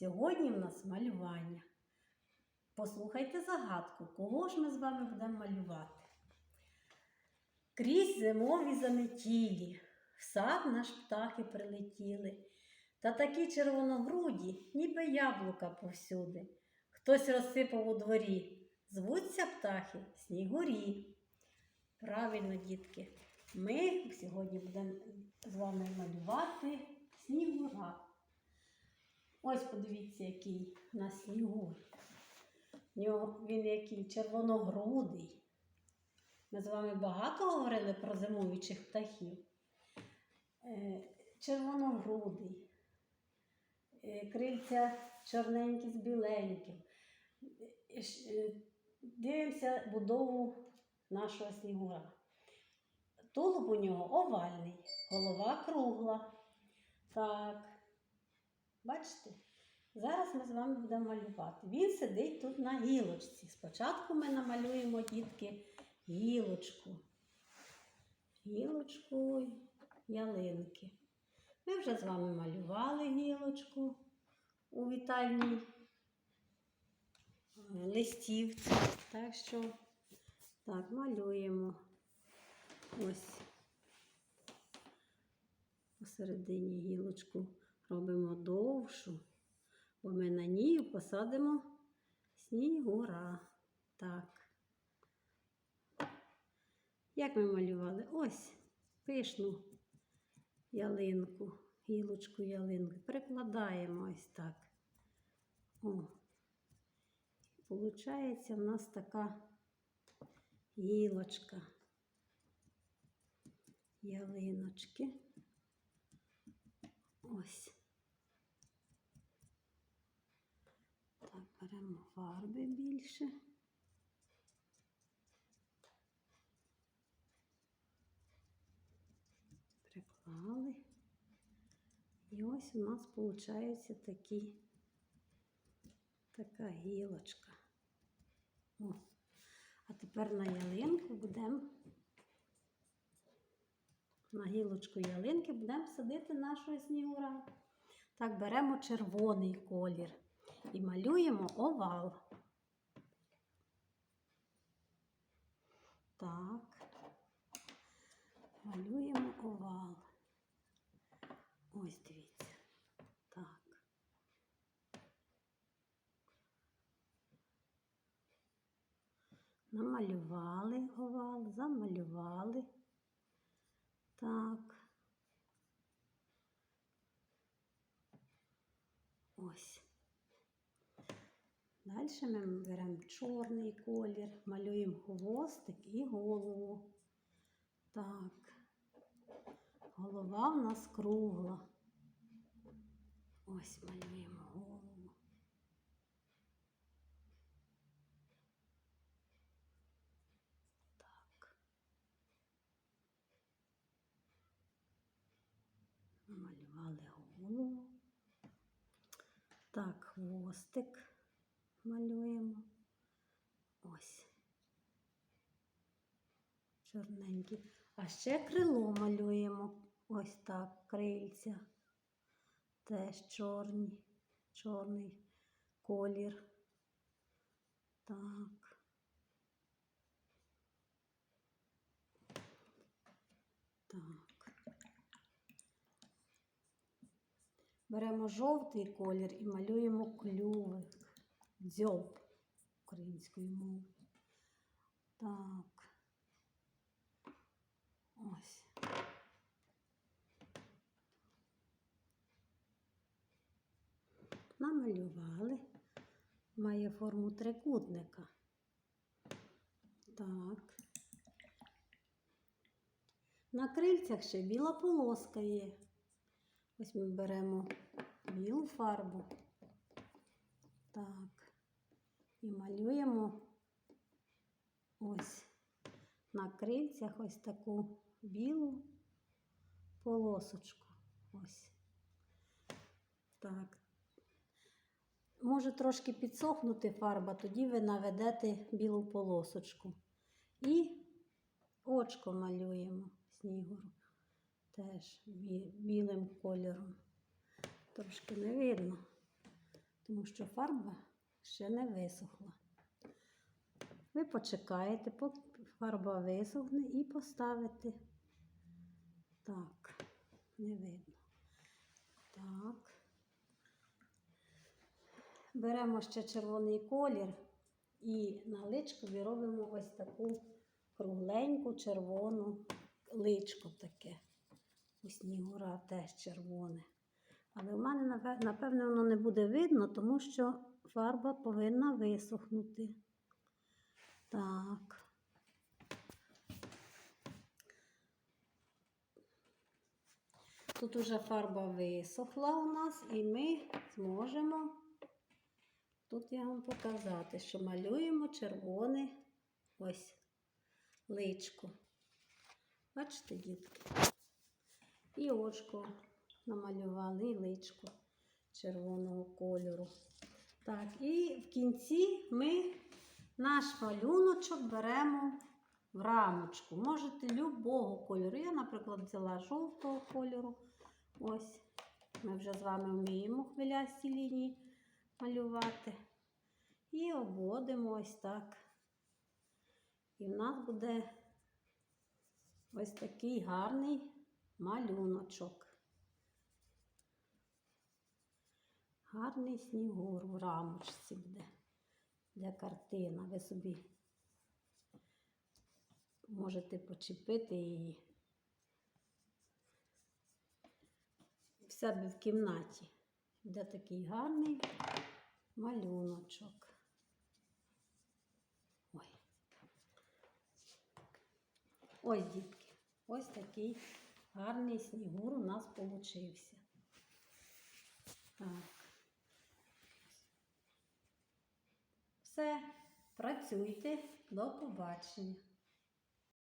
Сьогодні в нас малювання. Послухайте загадку, кого ж ми з вами будемо малювати? Крізь зимові заметілі, в сад наш птахи прилетіли, та такі червоногруді, ніби яблука повсюди. Хтось розсипав у дворі, звуться птахи снігурі. Правильно, дітки, ми сьогодні будемо з вами малювати снігура. Ось подивіться, який у нас снігур. В нього він який червоногрудий. Ми з вами багато говорили про зимуючих птахів. Е, Червоногрудий, е, крильця чорненькі з біленьким. Е, Дивимося будову нашого снігура. Тулуб у нього овальний, голова кругла. Так. Бачите? Зараз ми з вами будемо малювати. Він сидить тут на гілочці. Спочатку ми намалюємо дітки гілочку. Гілочку ялинки. Ми вже з вами малювали гілочку у вітальній листівці. Так що так, малюємо ось посередині гілочку робимо довшу, бо ми на ній посадимо снігура. Так. Як ми малювали? Ось пишну ялинку, гілочку ялинки. Прикладаємо ось так. О. Получається в нас така гілочка ялиночки. Ось. Так, беремо фарби більше. Приклали. І ось у нас виходить такі, така гілочка. О. А тепер на ялинку будемо, на гілочку ялинки будемо садити нашого снігура. Так, беремо червоний колір і малюємо овал. Так, малюємо овал. Ось дивіться. Так. Намалювали овал, замалювали. Так. Ось. Далі ми беремо чорний колір, малюємо хвостик і голову. Так. Голова в нас кругла. Ось малюємо голову. Так. Намалювали голову. Так, хвостик малюємо. Ось. Чорненький. А ще крило малюємо. Ось так, крильця. Теж чорні, чорний колір. Так. Так. Беремо жовтий колір і малюємо клювик, дзьоб українською мовою. Так. Ось. Намалювали. Має форму трикутника. Так. На крильцях ще біла полоска є. Ось ми беремо білу фарбу. Так. І малюємо ось на крильцях ось таку білу полосочку. Ось. Так. Може трошки підсохнути фарба, тоді ви наведете білу полосочку. І очко малюємо снігуру. Теж білим кольором. Трошки не видно. тому що фарба ще не висохла. Ви почекаєте, поки фарба висохне, і поставите. Так, не видно. Так. Беремо ще червоний колір і на личкові робимо ось таку кругленьку червону личко таке. У снігура теж червоне. Але в мене, напевне, воно не буде видно, тому що фарба повинна висохнути. Так. Тут уже фарба висохла у нас, і ми зможемо тут я вам показати, що малюємо червоне ось личко. Бачите, дітки? І очко намалювали, і личко червоного кольору. Так, і в кінці ми наш малюночок беремо в рамочку. Можете любого кольору. Я, наприклад, взяла жовтого кольору. Ось, ми вже з вами вміємо хвилясті лінії малювати. І обводимо ось так. І в нас буде ось такий гарний малюночок. Гарний снігур у рамочці буде для картина. Ви собі можете почепити її в себе в кімнаті. Буде такий гарний малюночок. Ой. Ось, дітки, ось такий гарний снігур у нас получився. Так. Все, працюйте, до побачення.